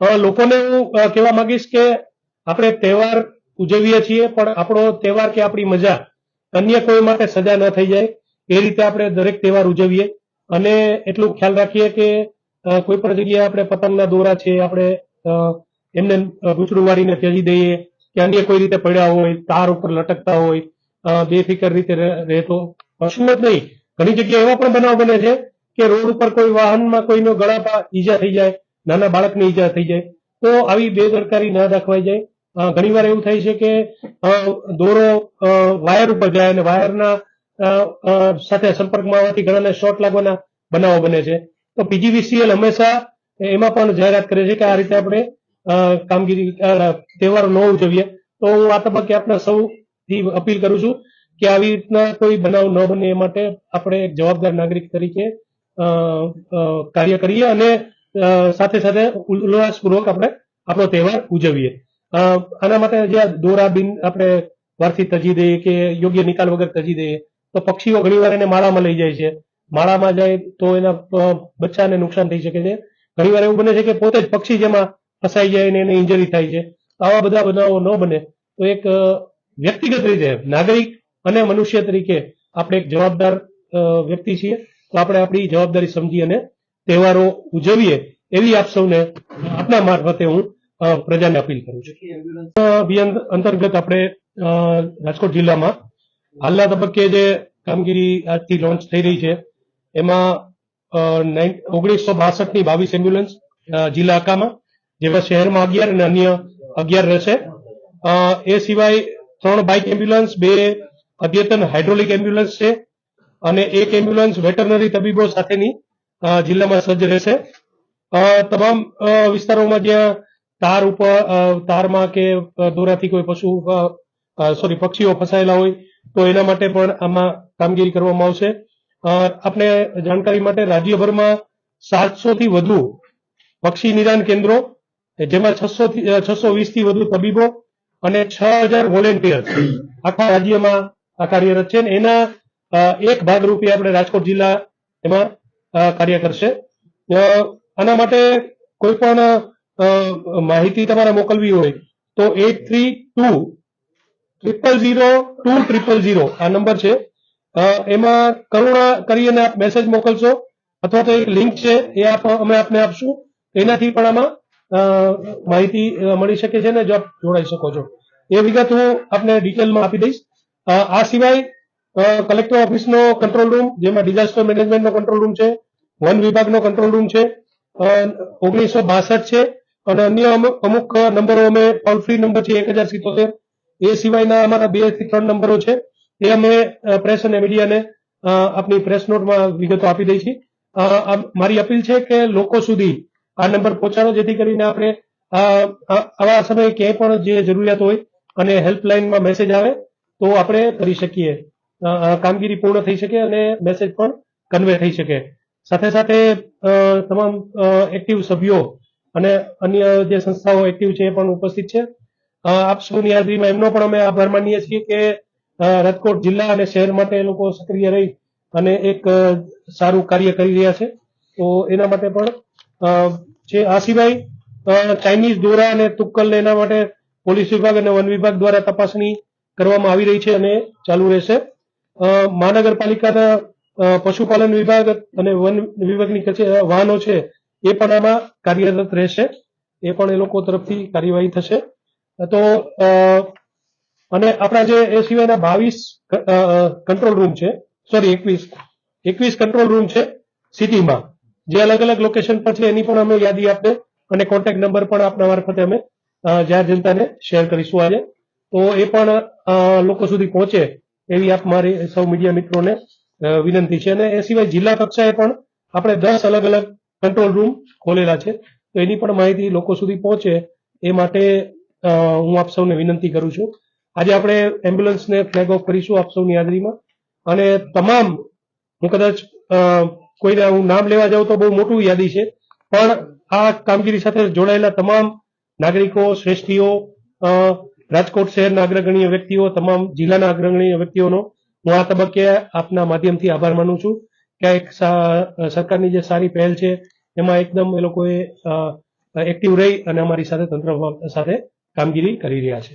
લોકોને હું કહેવા માંગીશ કે આપણે તહેવાર ઉજવીએ છીએ પણ આપણો તહેવાર કે આપણી મજા અન્ય કોઈ માટે સજા ન થઈ જાય. એ રીતે આપણે દરેક તહેવાર ઉજવીએ અને એટલું ખ્યાલ રાખીએ કે કોઈ પણ જગ્યાએ આપણે પતંગના દોરા છે આપણે એમને અ, વાળીને ત્યજી દઈએ કે અન્ય કોઈ રીતે પડ્યા હોય તાર ઉપર લટકતા હોય બેફિકર રીતે રહે- રહેતો પશુઓ જ નહીં. ઘણી જગ્યાએ એવા પણ બનાવ બને છે કે રોડ ઉપર કોઈ વાહનમાં કોઈનો ગળા પા ઈજા થઈ જાય નાના બાળકને ઈજા થઈ જાય. તો આવી બેદરકારી ના દાખવાઈ જાય. ઘણીવાર એવું થાય છે કે દોરો વાયર ઉપર જાય અને વાયરના સાથે સંપર્કમાં આવવાથી ઘણાને શોર્ટ લાગવાના બનાવો બને છે. તો પીજીવીસીએલ હંમેશા એમાં પણ જાહેરાત કરે છે કે આ રીતે આપણે કામગીરી તહેવારો ન ઉજવીએ. તો હું આ તબક્કે આપણા સૌથી અપીલ કરું છું કે આવી રીતના કોઈ બનાવ ન બને એ માટે આપણે એક જવાબદાર નાગરિક તરીકે કાર્ય કરીએ અને સાથે સાથે ઉલ્લાસપૂર્વક આપણે આપણો તહેવાર ઉજવીએ. આના માટે જે દોરા બિન આપણે વારથી તજી દઈએ કે યોગ્ય નિકાલ વગર તજી દઈએ, તો પક્ષીઓ ઘણીવાર એને માળામાં લઈ જાય છે. માળામાં જાય તો એના બચ્ચાને નુકસાન થઈ શકે છે. ઘણીવાર એવું બને છે કે પોતે જ પક્ષી જેમાં ફસાઈ જાય ને એને ઇન્જરી થાય છે. આવા બધા બનાવો ન બને. તો એક વ્યક્તિગત રીતે નાગરિક અને મનુષ્ય તરીકે આપણે એક જવાબદાર વ્યક્તિ છીએ. તો આપણે આપણી જવાબદારી સમજી અને તહેવારો ઉજવીએ એવી આપ સૌને આપના મારફતે હું પ્રજાને અપીલ કરું છું. અભિયાન અંતર્ગત આપણે રાજકોટ જિલ્લામાં હાલના તબક્કે જે કામગીરી આજથી લોન્ચ થઈ રહી છે, એમાં ઓગણીસો બાસઠની બાવીસ એમ્બ્યુલન્સ જિલ્લા આકામાં જેમાં શહેરમાં અગિયાર અને અન્ય અગિયાર રહેશે. એ સિવાય ત્રણ બાઇક એમ્બ્યુલન્સ, બે અદ્યતન હાઇડ્રોલિક એમ્બ્યુલન્સ છે અને એક એમ્બ્યુલન્સ વેટરનરી તબીબો સાથેની જિલ્લામાં સજ્જ રહેશે. તમામ વિસ્તારોમાં જ્યાં તાર ઉપર તારમાં કે દોરાથી કોઈ પશુ સોરી પક્ષીઓ ફસાયેલા હોય, તો એના માટે પણ આમાં કામગીરી કરવામાં આવશે. આપણે જાણકારી માટે રાજ્યભરમાં સાતસો થી વધુ પક્ષી નિદાન કેન્દ્રો, જેમાં છસો છસો વીસથી વધુ તબીબો અને છ હજાર વોલેન્ટિયર આખા રાજ્યમાં કાર્યરત છે. એના એક ભાગરૂપે આપણે રાજકોટ જિલ્લા એમાં કાર્ય કરશે. આના માટે કોઈ પણ માહિતી તમારે મોકલવી હોય તો at three two triple zero two triple zero આ નંબર છે. એમાં કરુણા કરીને આપ મેસેજ મોકલશો અથવા તો એક લિંક છે એ આપ, અમે આપને આપશું. એનાથી પણ આમાં માહિતી મળી શકે છે ને જો આપ જોડાઈ શકો છો. એ વિગત હું આપને ડિટેલમાં આપી દઈશ. આ સિવાય કલેક્ટર ઓફિસનો કંટ્રોલ રૂમ જેમાં ડિઝાસ્ટર મેનેજમેન્ટનો કંટ્રોલ રૂમ છે, વન વિભાગનો કંટ્રોલ રૂમ છે ઓગણીસો બાસઠ છે, અને અન્ય અમુક નંબરો અમે ટોલ ફ્રી નંબર છે, એક હજાર સિત્તોતેર. એ સિવાયના અમારા બેથી ત્રણ નંબરો છે. એ અમે પ્રેસ અને મીડિયાને આપની પ્રેસ નોટમાં વિગતો આપી દઈ છીએ. મારી અપીલ છે કે લોકો સુધી આ નંબર પહોંચાડો, જેથી કરીને આપણે આવા સમયે ક્યાંય પણ જે જરૂરિયાત હોય અને હેલ્પલાઇનમાં મેસેજ આવે, તો આપણે કરી શકીએ. કામગીરી પૂર્ણ થઈ શકે અને મેસેજ પણ કન્વે થઈ શકે. સાથે સાથે તમામ એક્ટિવ સભ્યો અને અન્ય જે સંસ્થાઓ એક્ટિવ છે એ પણ ઉપસ્થિત છે. આપ સૌની હાજરીમાં એમનો પણ અમે આભાર માનીએ છીએ કે રાજકોટ જિલ્લા અને શહેર માટે એ લોકો સક્રિય રહી અને એક સારું કાર્ય કરી રહ્યા છે. તો એના માટે પણ છે આ સિવાય ચાઇનીઝ દોરા અને તુક્કલ એના માટે પોલીસ વિભાગ અને વન વિભાગ દ્વારા તપાસણી કરવામાં આવી રહી છે અને ચાલુ રહેશે. મહાનગરપાલિકાના પશુપાલન વિભાગ અને વન વિભાગની કચે- વાહનો છે, એ પણ આમાં કાર્યરત રહેશે. એ પણ એ લોકો તરફથી કાર્યવાહી થશે. તો અને આપણા જે એ સિવાયના બાવીસ કંટ્રોલ રૂમ છે, સોરી, એકવીસ એકવીસ કંટ્રોલ રૂમ છે સિટીમાં. જે અલગ અલગ લોકેશન પર છે, એની પણ અમે યાદી આપને અને કોન્ટેક્ટ નંબર પણ આપના મારફતે અમે જાહેર જનતાને શેર કરીશું આજે. તો એ પણ લોકો સુધી પહોંચે. એવી આપ મારી સૌ મીડિયા મિત્રોને વિનંતી છે. અને એ સિવાય જિલ્લા કક્ષાએ પણ આપણે દસ અલગ અલગ કંટ્રોલ રૂમ ખોલેલા છે. તો એની પણ માહિતી લોકો સુધી પહોંચે એ માટે હું આપ સૌને વિનંતી કરું છું. આજે આપણે એમ્બ્યુલન્સને ફ્લેગ ઓફ કરીશું આપ સૌની હાજરીમાં. અને તમામ, હું કદાચ કોઈને હું નામ લેવા જાઉં તો બહુ મોટું યાદી છે. પણ આ કામગીરી સાથે જોડાયેલા તમામ નાગરિકો, શ્રેષ્ઠીઓ રાજકોટ શહેરના અગ્રગણ્ય વ્યક્તિઓ, તમામ જિલ્લાના અગ્રગણ્ય વ્યક્તિઓનો હું આ તબક્કે આપના માધ્યમથી આભાર માનું છું. કે એક સરકારની જે સારી પહેલ છે, એમાં એકદમ એ લોકોએ એક્ટિવ રહી અને અમારી સાથે તંત્ર સાથે કામગીરી કરી રહ્યા છે.